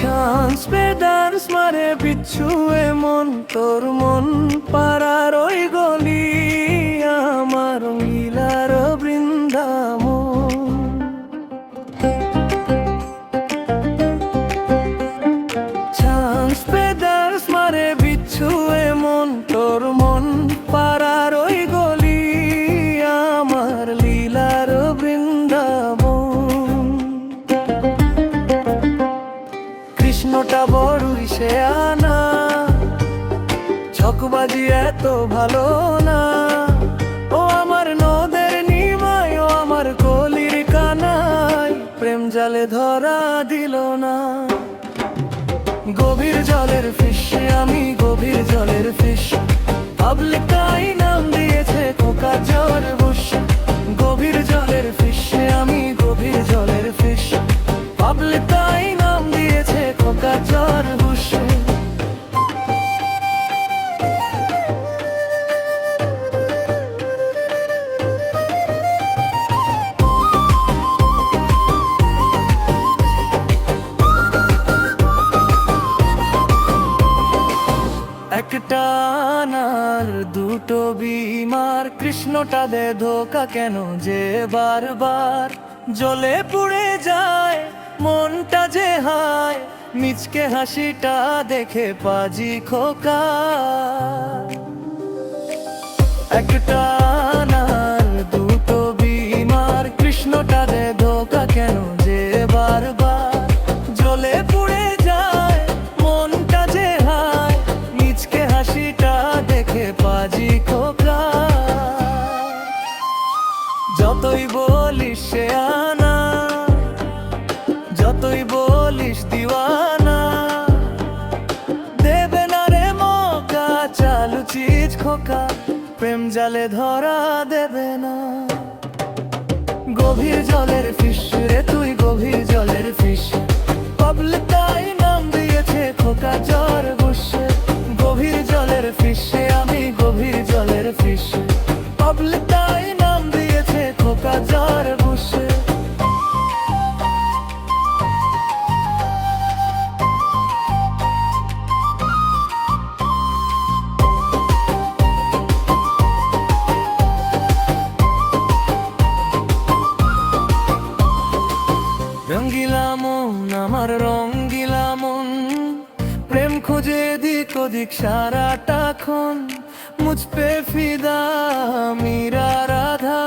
Chance পে dance মারে বিচ্ছু এমন তোর মন পাড়ার ওই গলি আমার মিলার বৃন্দাম চান্স পে ডান্স মারে বিচ্ছু ছকবাজি এত ভালো না। ও আমার নদের নিমাই, ও আমার কলির কানাই, প্রেম জালে ধরা দিল না। গভীর জলের ফিস, আমি গভীর জলের ফিস পাবলিক একটা আনার দুটো বিমার, কৃষ্ণটা দে ধোকা কেন যে বারবার? জলে পুড়ে যায়, মনটা যে হায়, মিচকে হাসিটা দেখে পাজি খোকা। একটা সে আনা। যতই বলিস দিওয়ানা। দেবে না রে মকা, চালু, চিজ, খোকা। প্রেম জালে ধরা দেবে না। গভীর জলের ফিস রে খুঁজে দিক ওদিক মুজ পে ফিদা, মীরা, রাধা।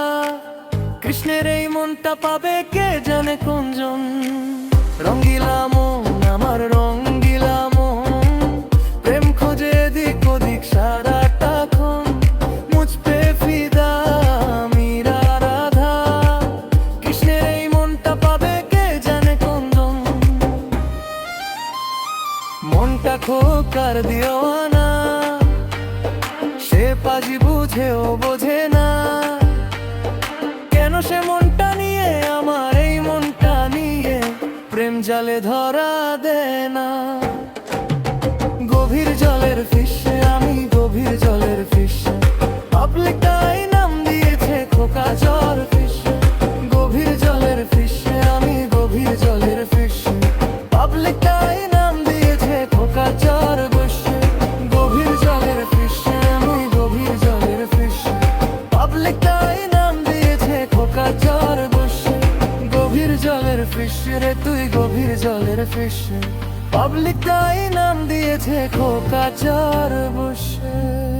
কৃষ্ণের এই মনটা পাবে কে জানে কোনজন। রঙ্গিলাম আমার রঙ্গিলা খোকার দিও না। সে পাজি বুঝেও বোঝে না। কেন সে মনটা নিয়ে, আমার এই মনটা নিয়ে প্রেম জালে ধরা দে না। গভীর জলের রে তুই গভীর জলের ফিস। পাবলিক তাই নাম দিয়েছে খোকা চার বসে।